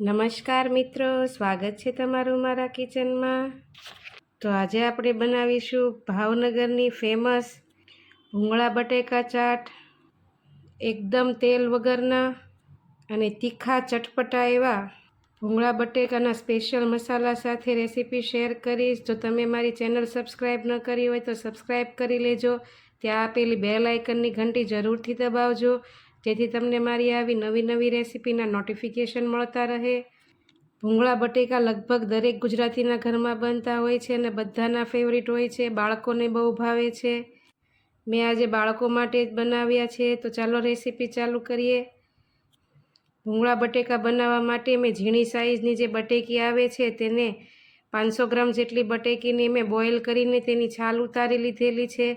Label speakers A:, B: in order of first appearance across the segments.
A: નમસ્કાર મિત્રો, સ્વાગત છે તમારું મારા કિચનમાં. તો આજે આપણે બનાવીશું ભાવનગરની ફેમસ ભૂંગળા બટેકા ચાટ. એકદમ તેલ વગરના અને તીખા ચટપટા એવા ભૂંગળા બટેકાના સ્પેશિયલ મસાલા સાથે રેસીપી શેર કરીશ. જો તમે મારી ચેનલ સબસ્ક્રાઈબ ન કરી હોય તો સબસ્ક્રાઈબ કરી લેજો. ત્યાં આપેલી બેલ આઇકનની ઘંટી જરૂરથી દબાવજો. જેથી તમને મારી આવી નવી નવી રેસીપીના નોટિફિકેશન મળતા રહે. ભૂંગળા બટેકા લગભગ દરેક ગુજરાતીના ઘરમાં બનતા હોય છે અને બધાના ફેવરિટ હોય છે, બાળકોને બહુ ભાવે છે. મેં આજે બાળકો માટે જ બનાવ્યા છે, તો ચાલો રેસીપી ચાલુ કરીએ. ભૂંગળા બટેકા બનાવવા માટે મેં ઝીણી સાઇઝની જે બટેકી આવે છે, તેને પાંચસો ગ્રામ જેટલી બટેકીને મેં બોઇલ કરીને તેની છાલ ઉતારી લીધેલી છે.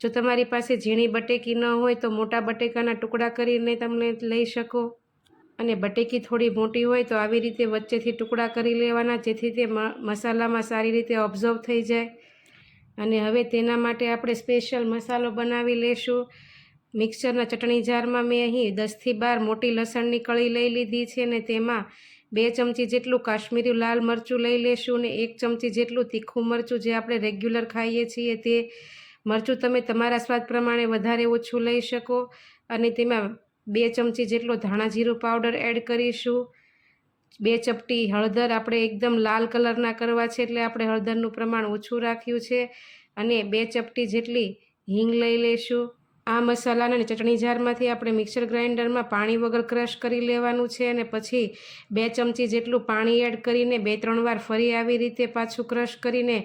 A: જો તમારી પાસે ઝીણી બટેકી ન હોય તો મોટા બટેકાના ટુકડા કરીને તમને લઈ શકો. અને બટેકી થોડી મોટી હોય તો આવી રીતે વચ્ચેથી ટુકડા કરી લેવાના, જેથી તે મસાલામાં સારી રીતે ઓબ્ઝર્વ થઈ જાય. અને હવે તેના માટે આપણે સ્પેશિયલ મસાલો બનાવી લેશું. મિક્સરના ચટણી જારમાં મેં અહીં દસથી બાર મોટી લસણની કળી લઈ લીધી છે ને તેમાં બે ચમચી જેટલું કાશ્મીરી લાલ મરચું લઈ લેશું ને એક ચમચી જેટલું તીખું મરચું જે આપણે રેગ્યુલર ખાઈએ છીએ તે મરચું તમે તમારા સ્વાદ પ્રમાણે વધારે ઓછું લઈ શકો અને તેમાં બે ચમચી જેટલો ધાણા જીરું પાવડર એડ કરીશું. બે ચપટી હળદર આપણે એકદમ લાલ કલરના કરવા છે એટલે આપણે હળદરનું પ્રમાણ ઓછું રાખ્યું છે અને બે ચપટી જેટલી હિંગ લઈ લઈશું આ મસાલાને ચટણી જારમાંથી આપણે મિક્સર ગ્રાઇન્ડરમાં પાણી વગર ક્રશ કરી લેવાનું છે અને પછી બે ચમચી જેટલું પાણી એડ કરીને બે ત્રણ વાર ફરી આવી રીતે પાછું ક્રશ કરીને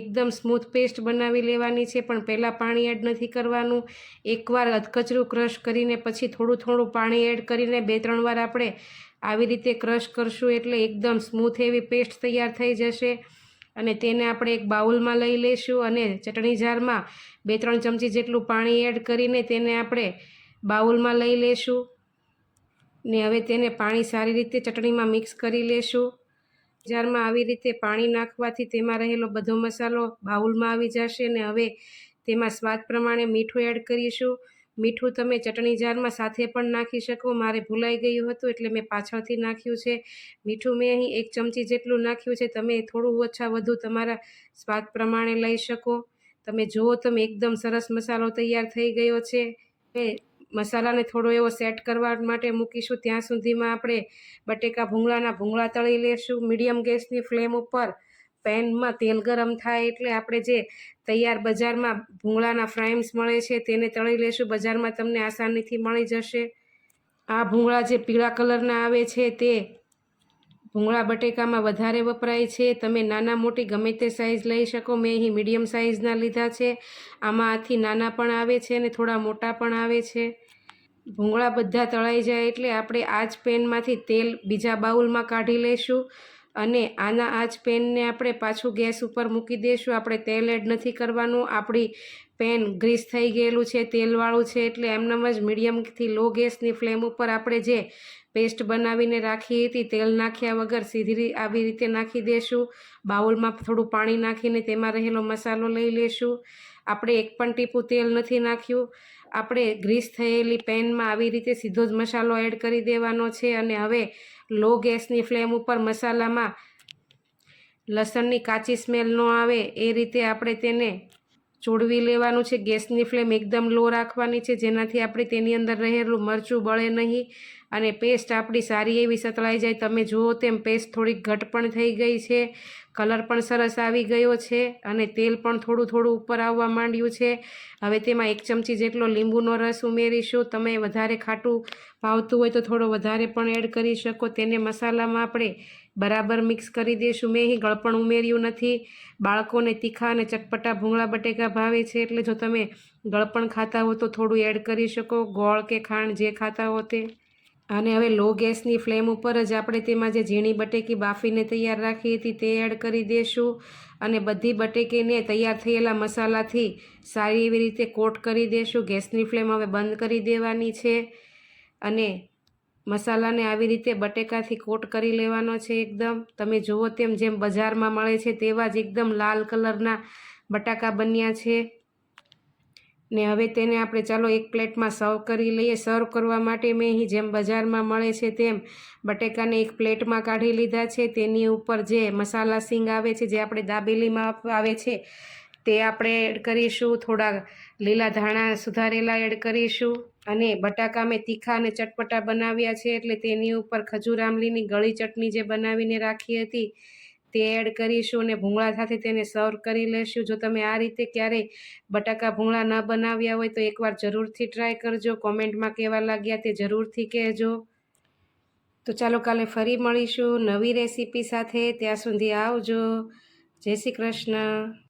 A: એકદમ સ્મૂથ પેસ્ટ બનાવી લેવાની છે. પણ પહેલાં પાણી એડ નથી કરવાનું. એકવાર અધકચરું ક્રશ કરીને પછી થોડું થોડું પાણી એડ કરીને બે ત્રણ વાર આપણે આવી રીતે ક્રશ કરશું એટલે એકદમ સ્મૂથ એવી પેસ્ટ તૈયાર થઈ જશે. અને તેને આપણે એક બાઉલમાં લઈ લઈશું અને ચટણી જારમાં બે ત્રણ ચમચી જેટલું પાણી એડ કરીને તેને આપણે બાઉલમાં લઈ લેશું ને હવે તેને પાણી સારી રીતે ચટણીમાં મિક્સ કરી લેશું જારમાં આવી રીતે પાણી નાખવાથી તેમાં રહેલો બધો મસાલો બાઉલમાં આવી જશે ને હવે તેમાં સ્વાદ પ્રમાણે મીઠું એડ કરીશું. મીઠું તમે ચટણી જારમાં સાથે પણ નાખી શકો. મારે ભૂલાઈ ગયું હતું એટલે મેં પાછળથી નાખ્યું છે. મીઠું મેં અહીં એક ચમચી જેટલું નાખ્યું છે. તમે થોડું ઓછા વધુ તમારા સ્વાદ પ્રમાણે લઈ શકો. તમે જુઓ, તમે એકદમ સરસ મસાલો તૈયાર થઈ ગયો છે. એ મસાલાને થોડો એવો સેટ કરવા માટે મૂકીશું. ત્યાં સુધીમાં આપણે બટેકા ભૂંગળાના ભૂંગળા તળી લેશું. મીડિયમ ગેસની ફ્લેમ ઉપર પેનમાં તેલ ગરમ થાય એટલે આપણે જે તૈયાર બજારમાં ભૂંગળાના ફ્રાઈમ્સ મળે છે તેને તળી લેશું. બજારમાં તમને આસાનીથી મળી જશે. આ ભૂંગળા જે પીળા કલરના આવે છે તે ભૂંગળા બટેકામાં વધારે વપરાય છે. તમે નાના મોટી ગમે તે સાઇઝ લઈ શકો. મેં અહીં મીડિયમ સાઇઝના લીધા છે. આમાંથી નાના પણ આવે છે અને થોડા મોટા પણ આવે છે. ભૂંગળા બધા તળાઈ જાય એટલે આપણે આ જ પેનમાંથી તેલ બીજા બાઉલમાં કાઢી લઈશું અને આના આ જ પેનને આપણે પાછું ગેસ ઉપર મૂકી દઈશું આપણે તેલ એડ નથી કરવાનું. આપણી પેન ગ્રીસ થઈ ગયેલું છે, તેલવાળું છે, એટલે એમનેમ જ મીડિયમથી લો ગેસની ફ્લેમ ઉપર આપણે જે પેસ્ટ બનાવીને રાખી હતી, તેલ નાખ્યા વગર સીધી આવી રીતે નાખી દઈશું બાઉલમાં થોડું પાણી નાખીને તેમાં રહેલો મસાલો લઈ લેશું. આપણે એક પણ ટીપું તેલ નથી નાખ્યું. આપણે ગ્રીસ થયેલી પેનમાં આવી રીતે સીધો જ મસાલો એડ કરી દેવાનો છે અને હવે લો ગેસની ફ્લેમ ઉપર મસાલામાં લસણની કાચી સ્મેલ ન આવે એ રીતે આપણે તેને ચોળવી લેવાનું છે. ગેસની ફ્લેમ એકદમ લો રાખવાની છે. જેનાથી આપણે તેની અંદર રહેલું મરચું બળે નહીં અને પેસ્ટ આપણી સારી એવી સતળાઈ જાય. તમે જુઓ તેમ પેસ્ટ થોડીક ઘટ પણ થઈ ગઈ છે. કલર પણ સરસ આવી ગયો છે અને તેલ પણ થોડું થોડું ઉપર આવવા માંડ્યું છે. હવે તેમાં એક ચમચી જેટલો લીંબુનો રસ ઉમેરીશું. તમે વધારે ખાટું ભાવતું હોય તો થોડો વધારે પણ એડ કરી શકો. તેને મસાલામાં આપણે બરાબર મિક્સ કરી દઈશું મેં અહીં ગળપણ ઉમેર્યું નથી. બાળકોને તીખા અને ચટપટા ભૂંગળા, બટેકા ભાવે છે એટલે જો તમે ગળપણ ખાતા હો તો થોડું એડ કરી શકો. ગોળ કે ખાંડ જે ખાતા હો તે. અને હવે લો ગેસની ફ્લેમ ઉપર જ આપણે તેમાં જે ઝીણી બટેકી બાફીને તૈયાર રાખી હતી તે એડ કરી દઈશું અને બધી બટેકીને તૈયાર થયેલા મસાલાથી સારી એવી રીતે કોટ કરી દઈશું ગેસની ફ્લેમ હવે બંધ કરી દેવાની છે. અને મસાલાને આવી રીતે બટેકાથી કોટ કરી લેવાનો છે એકદમ. તમે જુઓ તેમ જેમ બજારમાં મળે છે તેવા જ એકદમ લાલ કલરના બટાકા બન્યા છે. ને હવે તેને આપણે ચાલો એક પ્લેટમાં સર્વ કરી લઈએ. સર્વ કરવા માટે મેં અહીં જેમ બજારમાં મળે છે તેમ બટેકાને એક પ્લેટમાં કાઢી લીધા છે. તેની ઉપર જે મસાલા સિંગ આવે છે, જે આપણે દાબેલીમાં આવે છે તે આપણે એડ કરીશું, થોડા લીલા ધાણા સુધારેલા એડ કરીશું અને બટાકા મેં તીખા અને ચટપટા બનાવ્યા છે એટલે તેની ઉપર ખજૂર આમલીની ગળી ચટણી જે બનાવીને રાખી હતી તે એડ કરીશું અને ભૂંગળા સાથે તેને સર્વ કરી લેશું. જો તમે આ રીતે ક્યારેય બટાકા ભૂંગળા ન બનાવ્યા હોય તો એકવાર જરૂરથી ટ્રાય કરજો. કોમેન્ટમાં કેવા લાગ્યા તે જરૂરથી કહેજો. તો ચાલો કાલે ફરી મળીશું નવી રેસીપી સાથે. ત્યાં સુધી આવજો. જય શ્રી કૃષ્ણ.